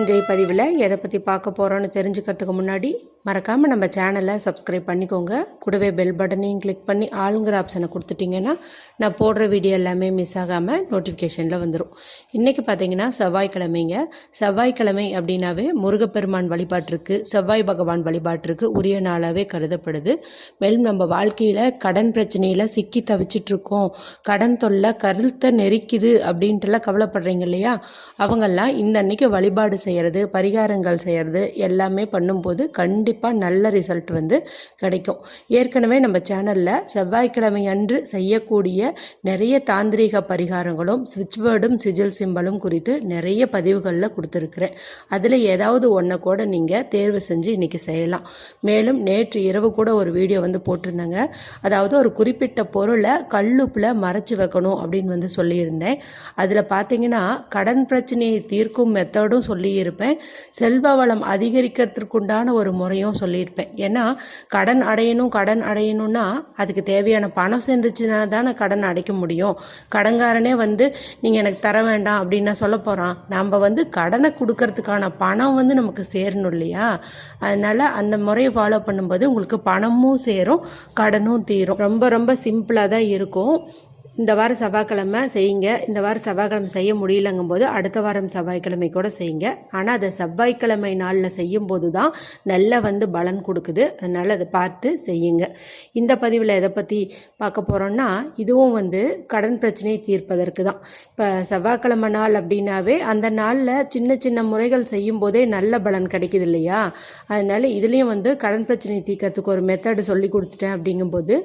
இன்றைய பதிவில் எதை பற்றி பார்க்க போகிறோன்னு தெரிஞ்சுக்கிறதுக்கு முன்னாடி மறக்காமல் நம்ம சேனலை சப்ஸ்கிரைப் பண்ணிக்கோங்க. கூடவே பெல் பட்டனையும் கிளிக் பண்ணி ஆளுங்கிற ஆப்ஷனை கொடுத்துட்டிங்கன்னா நான் போடுற வீடியோ எல்லாமே மிஸ் ஆகாமல் நோட்டிஃபிகேஷனில் வந்துடும் இன்றைக்கி பார்த்தீங்கன்னா செவ்வாய்க்கிழமைங்க. செவ்வாய்க்கிழமை அப்படின்னாவே முருகப்பெருமான் வழிபாட்டிற்கு செவ்வாய் பகவான் வழிபாட்டிற்கு உரிய நாளாகவே கருதப்படுது. மேலும் நம்ம வாழ்க்கையில் கடன் பிரச்சனையில் சிக்கி தவிச்சிட்ருக்கோம் கடன் தொல்லை கருத்தை நெரிக்குது அப்படின்ட்டுலாம் கவலைப்படுறீங்க இல்லையா? அவங்கெல்லாம் இந்த அன்னைக்கு வழிபாடு செய்கிறது பரிகாரங்கள் செய்கிறது எல்லாமே பண்ணும்போது கண்டிப்பாக நல்ல ரிசல்ட் வந்து கிடைக்கும். ஏற்கனவே நம்ம சேனலில் செவ்வாய்க்கிழமை அன்று செய்யக்கூடிய நிறைய தாந்திரீக பரிகாரங்களும் சுவிட்ச் வேர்டும் சிஜில் சிம்பலும் குறித்து நிறைய பதிவுகளில் கொடுத்துருக்குறேன். அதில் ஏதாவது ஒன்றை கூட நீங்கள் தேர்வு செஞ்சு இன்றைக்கி செய்யலாம். மேலும் நேற்று இரவு கூட ஒரு வீடியோ வந்து போட்டிருந்தாங்க. அதாவது ஒரு குறிப்பிட்ட பொருளை கல்லுப்பில் மறைச்சி வைக்கணும் அப்படின்னு வந்து சொல்லியிருந்தேன். அதில் பார்த்தீங்கன்னா கடன் பிரச்சனையை தீர்க்கும் மெத்தடும் சொல்லி சொல்லியிருப்பேன். செல்வ வளம் அதிகரிக்கிறதுக்குண்டான ஒரு முறையும் சொல்லியிருப்பேன். ஏன்னா கடன் அடையணும் கடன் அடையணும்னா அதுக்கு தேவையான பணம் சேர்ந்துச்சுன்னா தானே கடன் அடைக்க முடியும். கடன்காரனே வந்து நீங்கள் எனக்கு தர வேண்டாம் அப்படின்னு சொல்ல போகிறான் நம்ம வந்து கடனை கொடுக்கறதுக்கான பணம் வந்து நமக்கு சேரணும் இல்லையா? அதனால் அந்த முறையை ஃபாலோ பண்ணும்போது உங்களுக்கு பணமும் சேரும் கடனும் தீரும். ரொம்ப ரொம்ப சிம்பிளாக தான் இருக்கும். இந்த வாரம் செவ்வாய்க்கிழமை செய்யுங்க. இந்த வாரம் செவ்வாய்க்கிழமை செய்ய முடியலங்கும் போது அடுத்த வாரம் செவ்வாய்க்கிழமை கூட செய்யுங்க. ஆனால் அதை செவ்வாய்க்கிழமை நாளில் செய்யும்போது தான் நல்ல வந்து பலன் கொடுக்குது. அதனால் அதை பார்த்து செய்யுங்க. இந்த பதிவில் எதை பற்றி பார்க்க போகிறோன்னா இதுவும் வந்து கடன் பிரச்சனையை தீர்ப்பதற்கு தான். இப்போ செவ்வாய்க்கிழமை நாள் அப்படின்னாவே அந்த நாளில் சின்ன சின்ன முறைகள் செய்யும் போதே நல்ல பலன் கிடைக்குது இல்லையா? அதனால் இதுலேயும் வந்து கடன் பிரச்சனையை தீர்க்கறதுக்கு ஒரு மெத்தடு சொல்லி கொடுத்துட்டேன் அப்படிங்கும்போது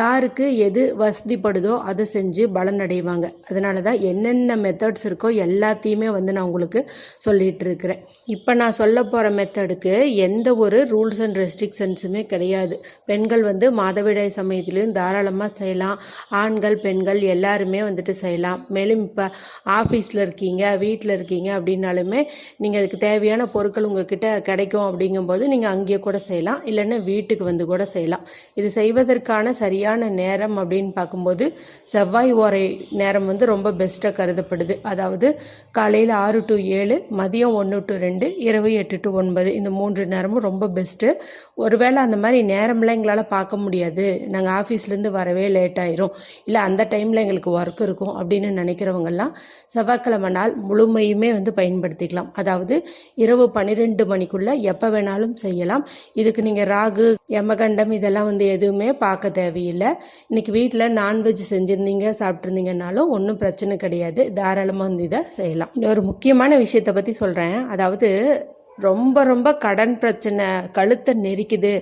யாருக்கு எது வசதிப்படுதோ அதை செஞ்சு பலன் அடைவாங்க அதனால தான் என்னென்ன மெத்தட்ஸ் இருக்கோ எல்லாத்தையுமே வந்து நான் உங்களுக்கு சொல்லிகிட்டு இருக்கிறேன் இப்போ நான் சொல்ல போகிற மெத்தடுக்கு எந்த ஒரு ரூல்ஸ் அண்ட் ரெஸ்ட்ரிக்ஷன்ஸுமே கிடையாது. பெண்கள் வந்து மாதவிடாய் சமயத்துலேயும் தாராளமாக செய்யலாம். ஆண்கள் பெண்கள் எல்லாருமே வந்துட்டு செய்யலாம். மேலும் இப்போ ஆஃபீஸில் இருக்கீங்க வீட்டில் இருக்கீங்க அப்படின்னாலுமே நீங்கள் அதுக்கு தேவையான பொருட்கள் உங்ககிட்ட கிடைக்கும் அப்படிங்கும்போது நீங்கள் அங்கேயே கூட செய்யலாம். இல்லைன்னா வீட்டுக்கு வந்து கூட செய்யலாம். இது செய்வதற்கான சரியான நேரம் அப்படின்னு பார்க்கும்போது செவ்வாய் ஓரை நேரம் வந்து ரொம்ப பெஸ்ட்டாக கருதப்படுது. அதாவது காலையில் ஆறு டு ஏழு மதியம் ஒன்று டு ரெண்டு இரவு எட்டு டு ஒன்பது இந்த மூன்று நேரமும் ரொம்ப பெஸ்ட்டு ஒருவேளை அந்த மாதிரி நேரம்லாம் எங்களால் பார்க்க முடியாது. நாங்கள் ஆஃபீஸ்லேருந்து வரவே லேட் ஆயிரும். இல்லை அந்த டைமில் எங்களுக்கு ஒர்க் இருக்கும் அப்படின்னு நினைக்கிறவங்கெல்லாம் செவ்வாய்க்கிழமை நாள் முழுமையுமே வந்து பயன்படுத்திக்கலாம். அதாவது இரவு பன்னிரெண்டு மணிக்குள்ளே எப்போ வேணாலும் செய்யலாம். இதுக்கு நீங்கள் ராகு யமகண்டம் இதெல்லாம் வந்து எதுவுமே பார்க்க தேவையில்லை. இன்றைக்கி வீட்டில் நான்வெஜ் செஞ்சுருந்தீங்க சாப்பிட்ருந்தீங்கன்னாலும் ஒன்றும் பிரச்சனை கிடையாது. தாராளமாக வந்து இதை செய்யலாம். இன்னொரு முக்கியமான விஷயத்தை பற்றி சொல்கிறேன் அதாவது ரொம்ப ரொம்ப கடன் பிரச்சனை கழுத்தை நெரிக்குது.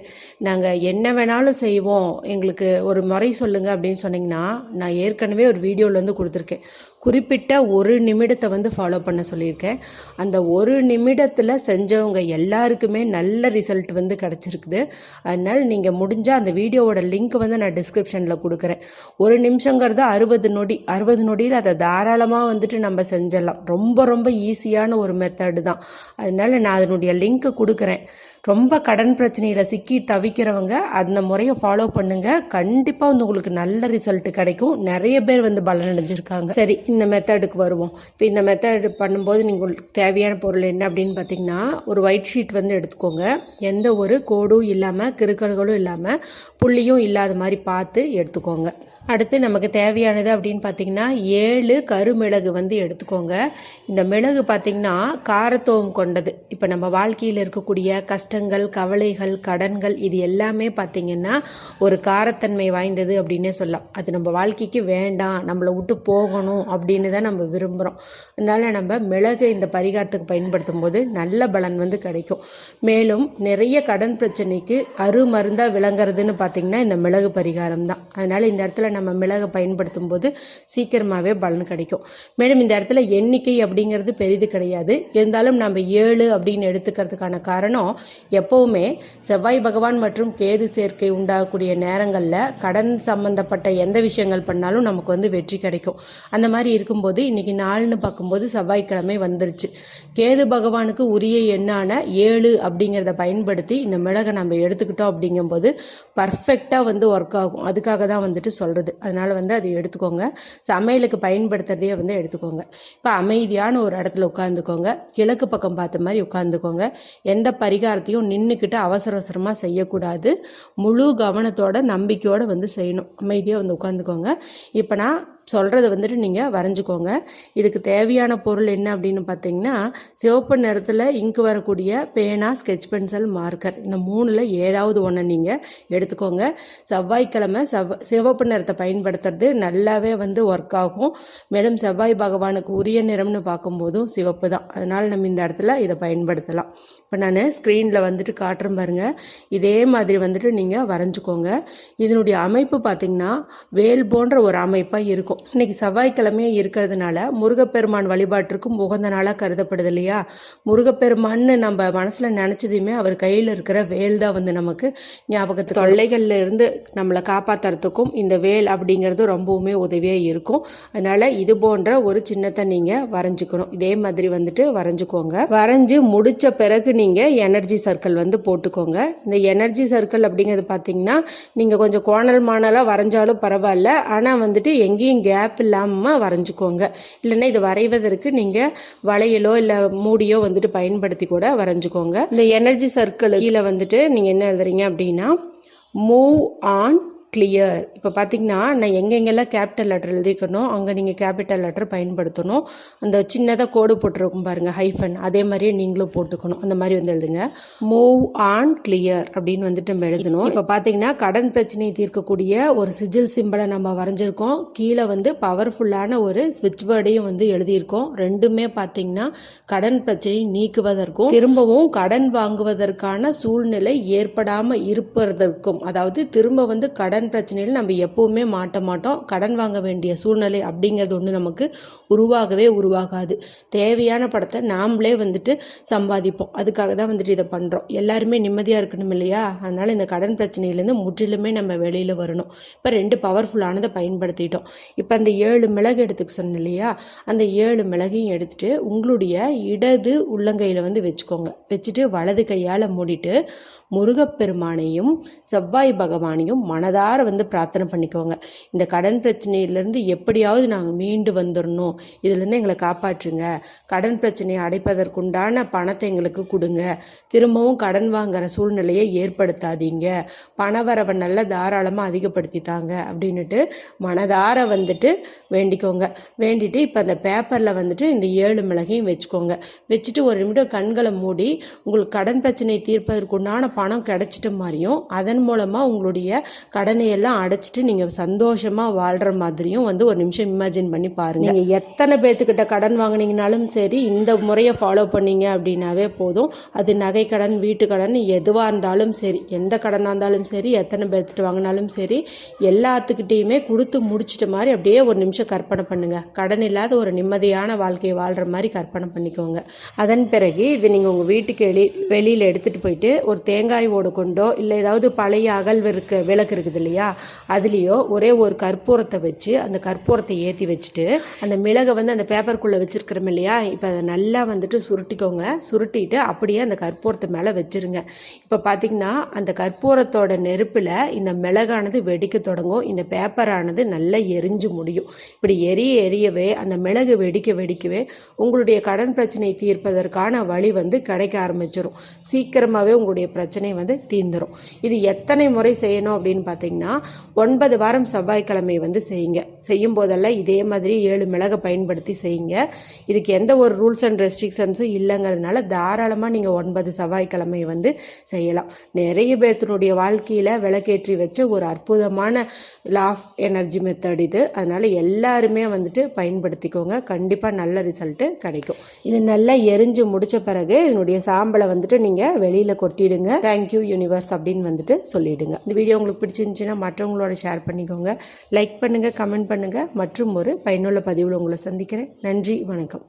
நாங்கள் என்ன வேணாலும் செய்வோம். எங்களுக்கு ஒரு முறை சொல்லுங்கள் அப்படின்னு சொன்னிங்கன்னா நான் ஏற்கனவே ஒரு வீடியோவில் வந்து கொடுத்துருக்கேன். குறிப்பிட்ட ஒரு நிமிடத்தை வந்து ஃபாலோ பண்ண சொல்லியிருக்கேன். அந்த ஒரு நிமிடத்தில் செஞ்சவங்க எல்லாருக்குமே நல்ல ரிசல்ட் வந்து கிடச்சிருக்குது. அதனால் நீங்கள் முடிஞ்சால் அந்த வீடியோவோட லிங்க் வந்து நான் டிஸ்கிரிப்ஷனில் கொடுக்குறேன். ஒரு நிமிஷங்கிறது அறுபது நொடி அறுபது நொடியில் அதை தாராளமாக வந்துட்டு நம்ம செஞ்சிடலாம் ரொம்ப ரொம்ப ஈஸியான ஒரு மெத்தடு தான். அதனால் நான் அதனுடைய லிங்க் கொடுக்குறேன். ரொம்ப கடன் பிரச்சனையில் சிக்கி தவிக்கிறவங்க அந்த முறையை ஃபாலோ பண்ணுங்கள் கண்டிப்பாக வந்து உங்களுக்கு நல்ல ரிசல்ட் கிடைக்கும். நிறைய பேர் வந்து பலனடைஞ்சிருக்காங்க. சரி இந்த மெத்தடுக்கு வருவோம். இப்போ இந்த மெத்தட் பண்ணும்போது நீங்கள் உங்களுக்கு தேவையான பொருள் என்ன அப்படின்னு பார்த்தீங்கன்னா ஒரு ஒயிட் ஷீட் வந்து எடுத்துக்கோங்க. எந்த ஒரு கோடும் இல்லாமல் கிருக்கல்களும் இல்லாமல் புள்ளியும் இல்லாத மாதிரி பார்த்து எடுத்துக்கோங்க. அடுத்து நமக்கு தேவையானது அப்படின்னு பார்த்தீங்கன்னா ஏழு கருமிளகு வந்து எடுத்துக்கோங்க. இந்த மிளகு பார்த்திங்கன்னா காரத்துவம் கொண்டது. இப்போ நம்ம வாழ்க்கையில் இருக்கக்கூடிய கஷ்டங்கள் கவலைகள் கடன்கள் இது எல்லாமே பார்த்திங்கன்னா ஒரு காரத்தன்மை வாய்ந்தது அப்படின்னே சொல்லலாம். அது நம்ம வாழ்க்கைக்கு வேண்டாம் நம்மளை விட்டு போகணும் அப்படின்னு தான் நம்ம விரும்புகிறோம் அதனால் நம்ம மிளகு இந்த பரிகாரத்துக்கு பயன்படுத்தும் போது நல்ல பலன் வந்து கிடைக்கும். மேலும் நிறைய கடன் பிரச்சனைக்கு அருமருந்தாக விளங்குறதுன்னு பார்த்திங்கன்னா இந்த மிளகு பரிகாரம் தான் அதனால் இந்த இடத்துல நம்ம மிளகை பயன்படுத்தும் போது சீக்கிரமாகவே பலன் கிடைக்கும். மேலும் இந்த இடத்துல எண்ணிக்கை அப்படிங்கிறது பெரிது கிடையாது. இருந்தாலும் நம்ம ஏழு அப்படின்னு எடுத்துக்கிறதுக்கான காரணம் எப்போவுமே செவ்வாய் பகவான் மற்றும் கேது சேர்க்கை உண்டாகக்கூடிய நேரங்களில் கடன் சம்மந்தப்பட்ட எந்த விஷயங்கள் பண்ணாலும் நமக்கு வந்து வெற்றி கிடைக்கும். அந்த மாதிரி இருக்கும்போது இன்றைக்கி நாள்னு பார்க்கும்போது செவ்வாய்க்கிழமை வந்துருச்சு. கேது பகவானுக்கு உரிய எண்ணான ஏழு அப்படிங்கிறத பயன்படுத்தி இந்த மிளகை நம்ம எடுத்துக்கிட்டோம் அப்படிங்கும்போது பர்ஃபெக்டாக வந்து ஒர்க் ஆகும். அதுக்காக தான் வந்துட்டு சொல்கிறது நல்லது அதனால் வந்து அதை எடுத்துக்கோங்க. சமையலுக்கு பயன்படுத்துறதையே வந்து எடுத்துக்கோங்க. இப்போ அமைதியான ஒரு இடத்துல உட்காந்துக்கோங்க கிழக்கு பக்கம் பார்த்த மாதிரி உட்காந்துக்கோங்க எந்த பரிகாரத்தையும் நின்றுக்கிட்டு அவசர அவசரமாக செய்யக்கூடாது. முழு கவனத்தோட நம்பிக்கையோடு வந்து செய்யணும். அமைதியாக வந்து உட்காந்துக்கோங்க இப்போ நான் சொல்கிறத வந்துட்டு நீங்கள் வரைஞ்சிக்கோங்க. இதுக்கு தேவையான பொருள் என்ன அப்படின்னு பார்த்தீங்கன்னா சிவப்பு நிறத்தில் இங்கு வரக்கூடிய பேனா ஸ்கெட்ச் பென்சில் மார்க்கர் இந்த மூணில் ஏதாவது ஒன்று நீங்கள் எடுத்துக்கோங்க. செவ்வாய்க்கிழமை செவ் சிவப்பு நிறத்தை பயன்படுத்துறது நல்லாவே வந்து ஒர்க் ஆகும். மேலும் செவ்வாய் பகவானுக்கு உரிய நிறம்னு பார்க்கும்போதும் சிவப்பு தான். அதனால் நம்ம இந்த இடத்துல இதை பயன்படுத்தலாம். இப்போ நான் ஸ்க்ரீனில் வந்துட்டு காட்டுறேன் பாருங்கள் இதே மாதிரி வந்துட்டு நீங்கள் வரைஞ்சிக்கோங்க. இதனுடைய அமைப்பு பார்த்திங்கன்னா வேல் போன்ற ஒரு அமைப்பாக இருக்கும். இன்னைக்கு செவ்வாய்க்கிழமையே இருக்கிறதுனால முருகப்பெருமான் வழிபாட்டிற்கும் உகந்த நாளாக கருதப்படுது இல்லையா? முருகப்பெருமான்னு நம்ம மனசில் நினச்சதையுமே அவர் கையில் இருக்கிற வேல் தான் வந்து நமக்கு ஞாபகத்து தொல்லைகளில் இருந்து நம்மளை காப்பாற்றுறதுக்கும் இந்த வேல் அப்படிங்கிறது ரொம்பவுமே உதவியாக இருக்கும். அதனால் இது போன்ற ஒரு சின்னத்தை நீங்கள் வரைஞ்சிக்கணும். இதே மாதிரி வந்துட்டு வரைஞ்சிக்கோங்க. வரைஞ்சி முடித்த பிறகு நீங்கள் எனர்ஜி சர்க்கிள் வந்து போட்டுக்கோங்க. இந்த எனர்ஜி சர்க்கிள் அப்படிங்கிறது பார்த்தீங்கன்னா நீங்கள் கொஞ்சம் கோணல் மாணலாக வரைஞ்சாலும் பரவாயில்ல. ஆனால் வந்துட்டு எங்கேயும் கேப் இல்லாமல் வரைஞ்சிக்கோங்க. இல்லைன்னா இது வரைவதற்கு நீங்கள் வளையலோ இல்லை மூடியோ வந்துட்டு பயன்படுத்தி கூட வரைஞ்சிக்கோங்க. இந்த எனர்ஜி சர்க்கிள் கீழே வந்துட்டு நீங்கள் என்ன எழுதுறீங்க அப்படின்னா மூவ் ஆன் கிளியர் இப்போ பார்த்தீங்கன்னா நான் எங்கெங்கெல்லாம் கேபிட்டல் லெட்டர் எழுதிக்கணும் அங்கே நீங்கள் கேபிட்டல் லெட்டர் பயன்படுத்தணும். அந்த சின்னதாக கோடு போட்டிருக்கும் பாருங்கள் ஹைஃபன் அதே மாதிரியே நீங்களும் போட்டுக்கணும். அந்த மாதிரி வந்து எழுதுங்க. மூவ் ஆன் கிளியர் அப்படின்னு வந்துட்டு நம்ம எழுதணும். இப்போ பார்த்தீங்கன்னா கடன் பிரச்சனையை தீர்க்கக்கூடிய ஒரு சிஜில் சிம்பிளை நம்ம வரைஞ்சிருக்கோம். கீழே வந்து பவர்ஃபுல்லான ஒரு ஸ்விட்ச் வேர்டையும் வந்து எழுதியிருக்கோம். ரெண்டுமே பார்த்தீங்கன்னா கடன் பிரச்சனையை நீக்குவதற்கும் திரும்பவும் கடன் வாங்குவதற்கான சூழ்நிலை ஏற்படாமல் இருப்பதற்கும். அதாவது திரும்ப வந்து கடன் கடன் பிரச்சனையில் நம்ம எப்போவுமே மாட்ட மாட்டோம். கடன் வாங்க வேண்டிய சூழ்நிலை அப்படிங்கிறது ஒன்று நமக்கு உருவாகவே உருவாகாது. தேவையான படத்தை நாம்ளே வந்துட்டு சம்பாதிப்போம். அதுக்காக தான் வந்துட்டு இதை பண்ணுறோம் எல்லாருமே நிம்மதியாக இருக்கணும் இல்லையா? அதனால் இந்த கடன் பிரச்சனையிலேருந்து முற்றிலுமே நம்ம வெளியில் வரணும். இப்போ ரெண்டு பவர்ஃபுல்லானதை பயன்படுத்திட்டோம். இப்போ அந்த ஏழு மிளகு எடுத்துக்க சொன்னோம் இல்லையா? அந்த ஏழு மிளகையும் எடுத்துகிட்டு உங்களுடைய இடது உள்ளங்கையில் வந்து வச்சுக்கோங்க. வச்சுட்டு வலது கையால் மூடிட்டு முருகப்பெருமானையும் செவ்வாய் பகவானையும் மனதார வந்து பிரார்த்தனை பண்ணிக்கோங்க. இந்த கடன் பிரச்சனையிலேருந்து எப்படியாவது நாங்கள் மீண்டு வந்துடணும் இதுலேருந்து எங்களை காப்பாற்றுங்க. கடன் பிரச்சனையை அடைப்பதற்குண்டான பணத்தை எங்களுக்கு கொடுங்க. திரும்பவும் கடன் வாங்குற சூழ்நிலையை ஏற்படுத்தாதீங்க. பணவரவை நல்ல தாராளமாக அதிகப்படுத்தி தாங்க அப்படின்னுட்டு மனதார வந்துட்டு வேண்டிக்கோங்க. வேண்டிட்டு இப்போ அந்த பேப்பரில் வந்துட்டு இந்த ஏழு மிளகையும் வச்சுக்கோங்க. வச்சுட்டு ஒரு நிமிடம் கண்களை மூடி உங்களுக்கு கடன் பிரச்சனையை தீர்ப்பதற்குண்டான பணம் கிடைச்சிட்ட மாதிரியும் அதன் மூலமாக உங்களுடைய கடன் எல்லாம் அடைச்சிட்டு நீங்கள் சந்தோஷமாக வாழ்கிற மாதிரியும் வந்து ஒரு நிமிஷம் இமேஜின் பண்ணி பாருங்கள் நீங்கள் எத்தனை பேர்த்துக்கிட்ட கடன் வாங்கினீங்கனாலும் சரி இந்த முறையை ஃபாலோ பண்ணீங்க அப்படின்னாவே போதும். அது நகை கடன் வீட்டு கடன் எதுவாக இருந்தாலும் சரி எந்த கடனாக இருந்தாலும் சரி எத்தனை பேர்த்துட்டு வாங்கினாலும் சரி எல்லாத்துக்கிட்டேயுமே கொடுத்து முடிச்சிட்ட மாதிரி அப்படியே ஒரு நிமிஷம் கற்பனை பண்ணுங்கள் கடன் இல்லாத ஒரு நிம்மதியான வாழ்க்கையை வாழ்கிற மாதிரி கற்பனை பண்ணிக்கோங்க. அதன் பிறகு இது நீங்கள் உங்கள் வீட்டுக்கு வெளி வெளியில் எடுத்துகிட்டு போயிட்டு ஒரு தேங்காய் தேங்காய் ஓடு கொண்டோ இல்லை ஏதாவது பழைய அகல் இருக்க விளக்கு இருக்குது இல்லையா? அதுலேயோ ஒரே ஒரு கற்பூரத்தை வச்சு அந்த கற்பூரத்தை ஏற்றி வச்சுட்டு அந்த மிளகை வந்து அந்த பேப்பருக்குள்ளே வச்சுருக்கிறோம் இல்லையா? இப்போ அதை நல்லா வந்துட்டு சுருட்டிக்கோங்க. சுருட்டிட்டு அப்படியே அந்த கற்பூரத்தை மேலே வச்சுருங்க. இப்போ பார்த்திங்கன்னா அந்த கற்பூரத்தோட நெருப்பில் இந்த மிளகானது வெடிக்க தொடங்கும். இந்த பேப்பரானது நல்லா எரிஞ்சு முடியும். இப்படி எரிய எரியவே அந்த மிளகு வெடிக்க வெடிக்கவே உங்களுடைய கடன் பிரச்சனை தீர்ப்பதற்கான வழி வந்து கிடைக்க ஆரம்பிச்சிடும் சீக்கிரமாகவே உங்களுடைய பிரச்சனை பிரச்சனை வந்து தீர்ந்துடும் இது எத்தனை முறை செய்யணும் அப்படின்னு பார்த்தீங்கன்னா ஒன்பது வாரம் செவ்வாய்க்கிழமை வந்து செய்யுங்க. செய்யும் போதெல்லாம் இதே மாதிரி ஏழு மிளகை பயன்படுத்தி செய்யுங்க. இதுக்கு எந்த ஒரு ரூல்ஸ் அண்ட் ரெஸ்ட்ரிக்ஷன்ஸும் இல்லைங்கிறதுனால தாராளமாக நீங்கள் ஒன்பது செவ்வாய்க்கிழமை வந்து செய்யலாம். நிறைய பேர்த்தினுடைய வாழ்க்கையில் விளக்கேற்றி வச்ச ஒரு அற்புதமான லாஃப் எனர்ஜி மெத்தட் இது. அதனால் எல்லாருமே வந்துட்டு பயன்படுத்திக்கோங்க. கண்டிப்பாக நல்ல ரிசல்ட்டு கிடைக்கும். இது நல்லா எரிஞ்சு முடித்த பிறகு இதனுடைய சாம்பலை வந்துட்டு நீங்கள் வெளியில் கொட்டிடுங்க. தேங்க்யூ யூனிவர்ஸ் அப்படின்னு வந்துட்டு சொல்லிவிடுங்க இந்த வீடியோ உங்களுக்கு பிடிச்சிருந்துச்சுன்னா மற்றவங்களோட ஷேர் பண்ணிக்கோங்க. லைக் பண்ணுங்கள் கமெண்ட் பண்ணுங்கள் மற்றும் ஒரு பயனுள்ள பதிவில் உங்களை சந்திக்கிறேன். நன்றி வணக்கம்.